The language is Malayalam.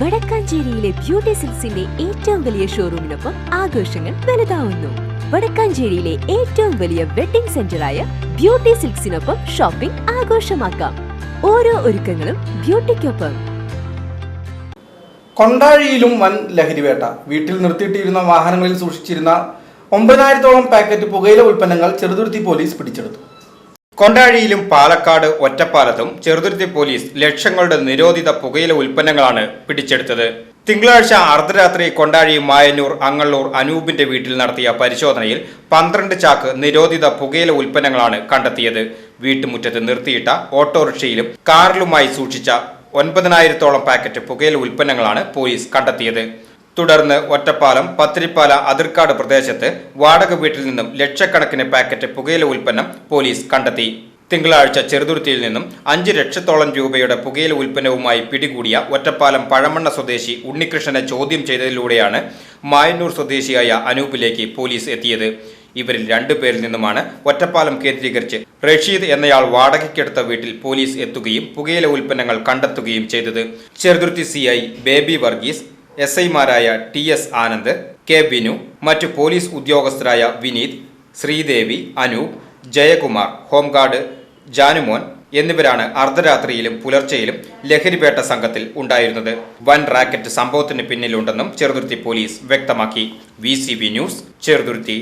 വടക്കാഞ്ചേരിയിലെ ബ്യൂട്ടി സിൽസിന്റെ ഏറ്റവും വലിയ ഷോറൂമിനൊപ്പം ആഘോഷങ്ങൾ വലുതാവുന്നു. വടക്കാഞ്ചേരിയിലെ ഏറ്റവും വലിയ വെഡിംഗ് സെന്ററായ ബ്യൂട്ടി സിൽക്സിനൊപ്പം ഷോപ്പിംഗ് ആഘോഷമാക്കാം. ഓരോ ഒരുക്കങ്ങളും ബ്യൂട്ടിക്കൊപ്പം. കൊണ്ടാഴിയിലും വൻ ലഹരിവേട്ട വീട്ടിൽ നിർത്തിയിട്ടിരുന്ന വാഹനങ്ങളിൽ സൂക്ഷിച്ചിരുന്ന ഒമ്പതിനായിരത്തോളം പാക്കറ്റ് പുകയില ഉൽപ്പന്നങ്ങൾ ചെറുതുരുത്തി പോലീസ് പിടിച്ചെടുത്തു. കൊണ്ടാഴിയിലും പാലക്കാട് ഒറ്റപ്പാലത്തും ചെറുതുരുത്തി പോലീസ് ലക്ഷങ്ങളുടെ നിരോധിത പുകയില ഉൽപ്പന്നങ്ങളാണ് പിടിച്ചെടുത്തത്. തിങ്കളാഴ്ച അർദ്ധരാത്രി കൊണ്ടാഴി മായന്നൂർ അങ്ങള്ളൂർ അനൂപിന്റെ വീട്ടിൽ നടത്തിയ പരിശോധനയിൽ പന്ത്രണ്ട് ചാക്ക് നിരോധിത പുകയില ഉൽപ്പന്നങ്ങളാണ് കണ്ടെത്തിയത്. വീട്ടുമുറ്റത്ത് നിർത്തിയിട്ട ഓട്ടോറിക്ഷയിലും കാറിലുമായി സൂക്ഷിച്ച ഒൻപതിനായിരത്തോളം പാക്കറ്റ് പുകയില ഉൽപ്പന്നങ്ങളാണ് പോലീസ് കണ്ടെത്തിയത്. തുടർന്ന് ഒറ്റപ്പാലം പത്തിരിപ്പാല അതിർക്കാട് പ്രദേശത്ത് വാടക വീട്ടിൽ നിന്നും ലക്ഷക്കണക്കിന് പാക്കറ്റ് പുകയില ഉൽപ്പന്നം പോലീസ് കണ്ടെത്തി. തിങ്കളാഴ്ച ചെറുതുരുത്തിയിൽ നിന്നും അഞ്ച് ലക്ഷത്തോളം രൂപയുടെ പുകയില ഉൽപ്പന്നവുമായി പിടികൂടിയ ഒറ്റപ്പാലം പഴമണ്ണ സ്വദേശി ഉണ്ണികൃഷ്ണനെ ചോദ്യം ചെയ്തതിലൂടെയാണ് മായന്നൂർ സ്വദേശിയായ അനൂപിലേക്ക് പോലീസ് എത്തിയത്. ഇവരിൽ രണ്ടുപേരിൽ നിന്നുമാണ് ഒറ്റപ്പാലം കേന്ദ്രീകരിച്ച് റഷീദ് എന്നയാൾ വാടകയ്ക്കെടുത്ത വീട്ടിൽ പോലീസ് എത്തുകയും പുകയില ഉൽപ്പന്നങ്ങൾ കണ്ടെത്തുകയും ചെയ്തത്. ചെറുതുരുത്തി സി ബേബി വർഗീസ് എസ് ഐമാരായ T S Anand K Binu മറ്റ് പോലീസ് ഉദ്യോഗസ്ഥരായ വിനീത് ശ്രീദേവി അനൂപ് ജയകുമാർ ഹോംഗാർഡ് ജാനുമോൻ എന്നിവരാണ് അർദ്ധരാത്രിയിലും പുലർച്ചെയിലും ലഹരിപേട്ട സംഘത്തിൽ ഉണ്ടായിരുന്നത്. വൻ റാക്കറ്റ് സംഭവത്തിന് പിന്നിലുണ്ടെന്നും ചെറുതുരുത്തി പോലീസ് വ്യക്തമാക്കി. V news Cheruthuruthy.